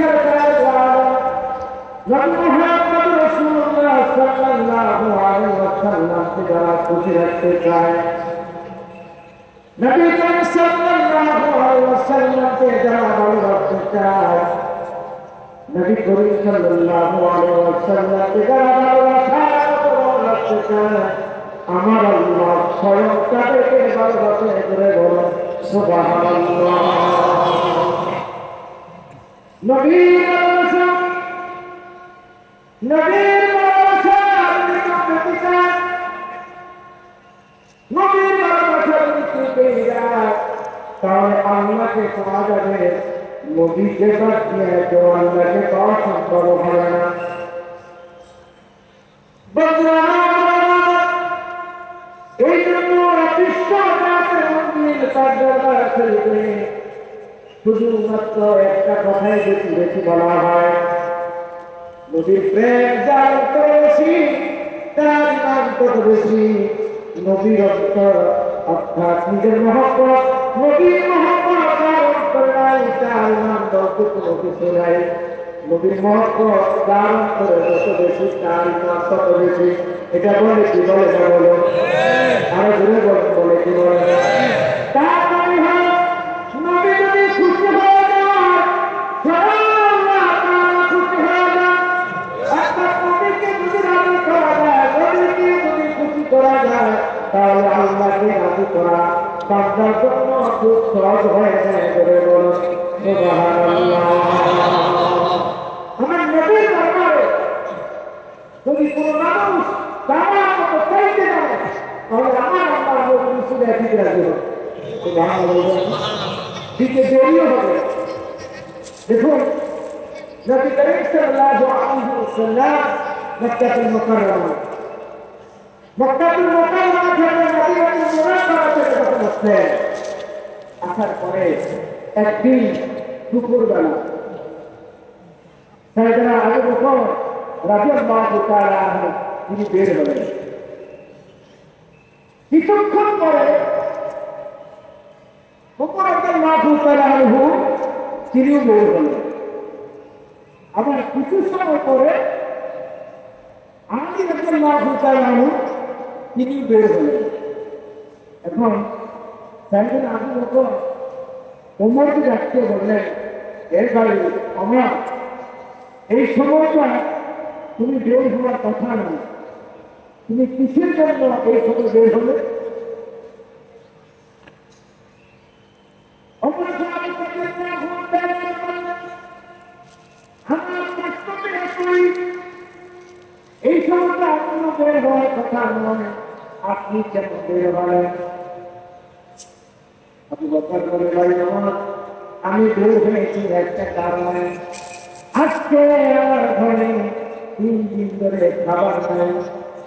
সরকার নবী মুহাম্মদ রাসূলুল্লাহ সাল্লাল্লাহু আলাইহি ওয়াসাল্লাম কে যারা খুশি রাখতে চায় নবী করিম সাল্লাল্লাহু আলাইহি ওয়াসাল্লাম কে যারা ভালো রাখতে চায় নবী করিম সাল্লাল্লাহু আমার আল্লাহ স্বয়ং তাদেরকে ভালোবাসে করে বলো সুবহানাল্লাহ। নবীর ভালোবাসা নবীর ভালোবাসা আপনি পেতে চান নবীর ভালোবাসা যদি পেয়ে যায় তাহলে আল্লাহকে পাওয়া যাবে নবীকে বাদ দিয়ে তো আল্লাহকে পাওয়া সম্ভব হবে না বন্ধুরা এই জন্য বিশ্ব জাতের মন্দির তার দরবার চলবে শুধুমাত্র একটা কথাই বেশি বেশি বলা হয়। নদীর প্রেম যার বেশি, তার নাম তত বেশি? নদীর অন্তর অর্থাৎ নিজের মহব্বত নদীর মহব্বত যার অন্তর নাই, তার নাম তত কোনো কিছু নাই? নদীর মহব্বত যার অন্তরে যত বেশি, তার নাম তত বেশি। এটা বলে কি বলে না বলো? আরও দূরে বলে কি বলে? তার করা যায় তাহলে আল্লাহকে রাজি করা বান্দার জন্য খুব সহজ হয়ে যায় করে বলো আমার নবীর দরবারে যদি কোনো মানুষ তারা মতো চাইতে পারে তাহলে আমার আল্লাহ নবী শুনে দিতে রাজি হবে দিতে দেরিও হবে দেখুন নবী করিম সাল্লাল্লাহু আলাইহি ওয়াসাল্লাম মক্কাতুল মুকাররমা মক্কাতুল মুকাররমা থেকে মদিনাতুল মুনাওয়ারা থেকে যখন আসলেন আসার পরে একদিন দুপুরবেলা সাইয়েদনা আবু বকর রাদিয়াল্লাহু তাআলা আনহু, তিনি বের হলেন। কিছুক্ষণ পরে বকর রাদিয়াল্লাহু তাআলা আনহু, তিনিও বের হলেন। আবার কিছু সময় পরে আলী রাদিয়াল্লাহু তাআলা আনহু তিনি বের হলেন। এখন সাইয়েদনা আবু বকর ওমরকে ডাকতে বললেন এর বাড়ি আমরা এই সময়টা তুমি বের হওয়ার কথা না। তুমি কিসের জন্য এই সময় বের হলে? এই সময়টা আপনার বের হওয়ার কথা নয় আপনি বকর বলে ভাই, আমার, আমি বের হয়েছি একটা কারণে। আজকে আমার ঘরে তিন দিন ধরে খাবার নাই।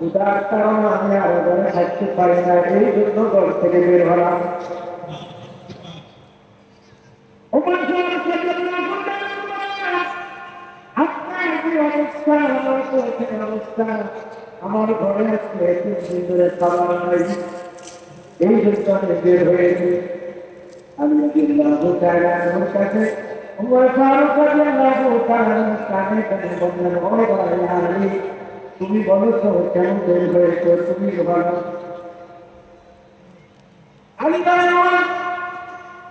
উদার কারণ আমি আর ঘরে থাকতে পারি না। এই জন্য ঘর থেকে বের হলাম। অবস্থা আমার ঘরে আজকে তিন দিন ধরে খাবার নাই এই জন্য আমি বের হয়েছি আমি আমার কাছে? কানে কানে বললেন ও ভাই আলী তুমি বলো কেন বের হয়েছো তুমি বলো। আলী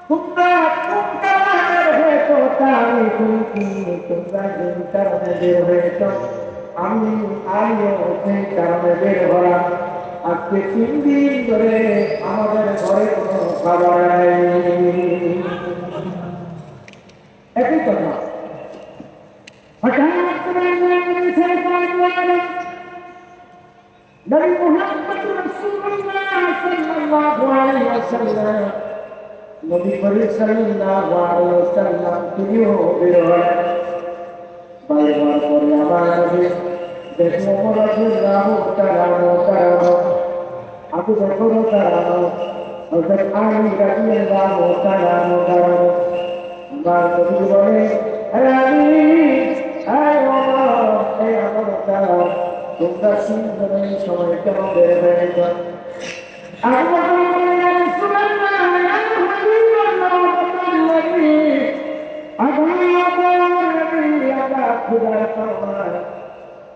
তোমরা কোন আমি আমিও সেই কারণে বের হলাম। আজকে তিন দিন ধরে আমাদের ঘরে কোনো খাবার একই কথা। হঠাৎ করে নবী মুহাম্মদ রাসূলুল্লাহ সাল্লাল্লাহু বাইবার আবার নবী দেখো রাসূলুল্লাহ তাআলা তাআলা আবু বকর তাআলা হযরত আলী রাদিয়াল্লাহু তাআলা তাআলা আমার নবী বলে আলী হে ওমর হে আমর তাআলা তোমরা তিনজন এই সময় কেন বের আবু বকর বলে রাসূলুল্লাহ আল্লাহি কারণে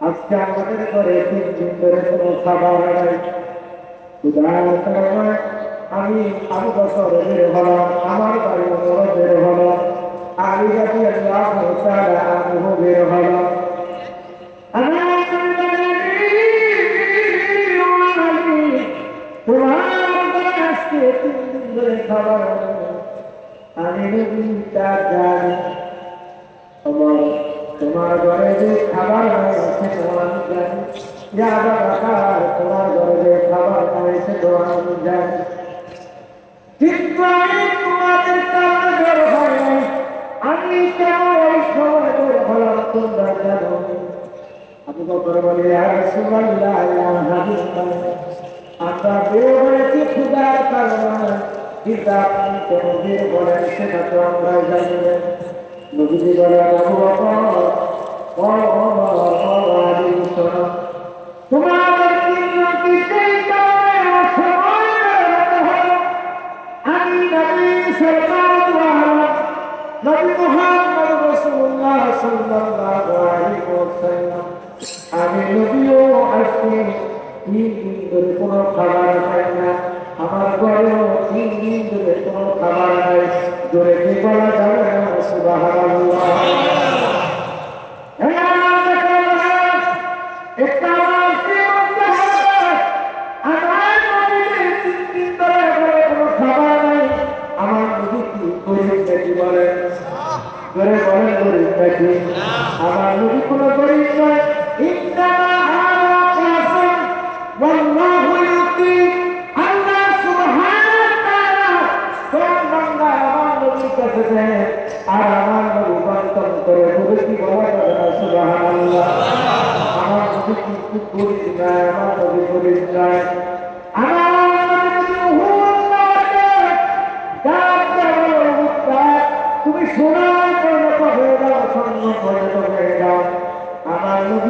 আজকে আমাদের ঘরে তিন দিন ধরে কোনো খাবার নাই আমি আরও বছর বের হলাম আমার বাড়ি বড় বের হলো আমি যাতে তোমার তোমার ঘরে যে খাবার যাবার আকার তোমার ঘরে যে খাবার তোমার আমি জানি কিন্তু আমি তোমাদের কারণে বের নাই। আমি কেন ওই সময় বের হলাম, তোমরা জানো। আমি বকর বলি, আর সুবল্লাহ আমরা বের হয়েছি ক্ষুদার কারণে। কিন্তু আপনি কেন বের বলেন সেটা তো আমরা জানি না নবীজি বলে আবু বকর ও ওমর ও আলী শোনো তোমাদের তিন কিছুই কারণে অসময় বের হতে হলো আমি নবী আজকে তিন খাবার খাই গরিব নাকি বলেন নাকি আমার নবী কোনো গরিব নয় ইন্নামা আলা আমার নবীর কাছে দেয় আর আমার নবী বন্টন করে সুবহানাল্লাহ আমার নবী কি খুব গরিব নয় আমার নবী গরিব নয়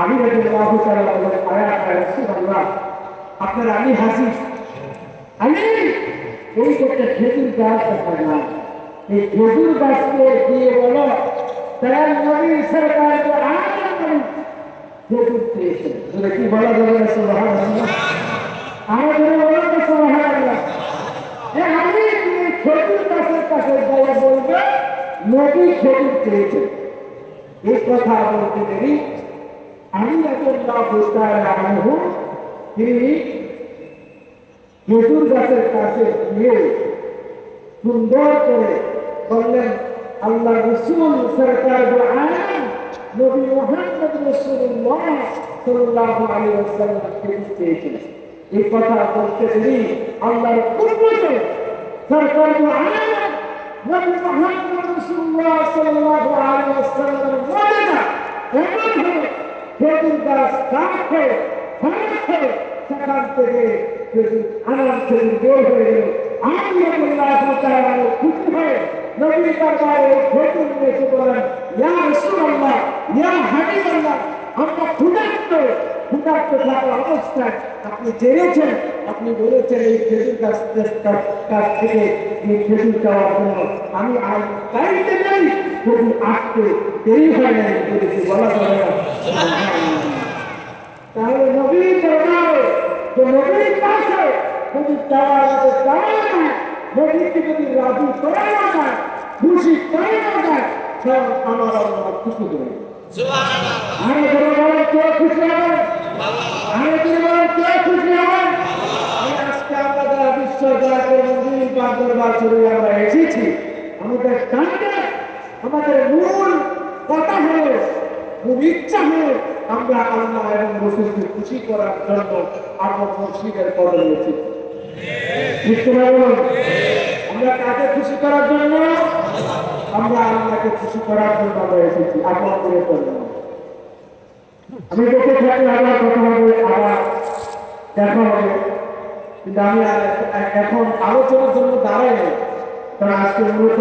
আমি রাজি তারা বলেন আয়া আপনার আমি হাসি। আমি? এই একটা খেজুর গাছ দেখা যায় এই খেজুর গাছকে দিয়ে বলো তারা নবী সরকার আনন্দ খেজুর পেয়েছে। বলে কি বলা যাবে না সুবহানাল্লাহ আমাদের বলেন না সুবহানাল্লাহ যে আমি খেজুর গাছের কাছে যাই বলবে, নবী খেজুর পেয়েছে। এই কথা বলতে দেরি। বুঝতে আনহু তিনি খেজুর গাছের কাছে গিয়ে সুন্দর করে বললেন, আল্লাহ রসুল সরকার নবী মোহাম্মদ রসুল্লাহ সাল্লাল্লাহু আলাইহি ওয়াসাল্লাম খেজুর পেয়েছিলেন এই কথা বলতে দেরি আল্লাহর পূর্বজে সরকার নবী মোহাম্মদ রসুল্লাহ সাল্লাল্লাহু আলাইহি ওয়াসাল্লামের মদিনা এমন হবে খেজুর গাছ কাটে কাটে সেখান থেকে খেজুর আনার খেজুর বের হয়ে গেল, আমি এসে বলেন, ইয়া রাসূলুল্লাহ, ইয়া হাবিবাল্লাহ, আমরা ক্ষুধার্ত ক্ষুধার্ত থাকা আপনি জেনেছেন, আপনি বলেছেন এই খেজুর গাছ কাছ থেকে এই খেজুর খাওয়ার জন্য। আমি আর গাড়িতে নেই খেজুর আসতে দেরি হয় নাই বলেছি বলা যাবে না তাহলে নবীর দরবারে যে নবীর কাছে চাওয়া যাবে চাওয়া যায় নবীকে যদি রাজি করানো যায় খুশি করানো যায় সব আমার আল্লাহ খুশি দেবে। আমি ধরে বলেন কে খুশি হবে? আমি ধরে বলেন কে খুশি হবে? আমি আজকে আমরা যারা বিশ্ব জগতের মন্দির পাক দরবার চলে আমরা এসেছি আল্লাহ এবং খুশি করার জন্য আমরা মসজিদের কদমে এসেছি আমরা কাকে খুশি করার জন্য? আমরা আল্লাহকে খুশি করার জন্য আমরা এসেছি। আপনার করে করলাম আমি দেখে থাকি আবার কথা আবার দেখা হবে। কিন্তু আমি এখন আলোচনার জন্য দাঁড়াই কারণ আজকে মূলত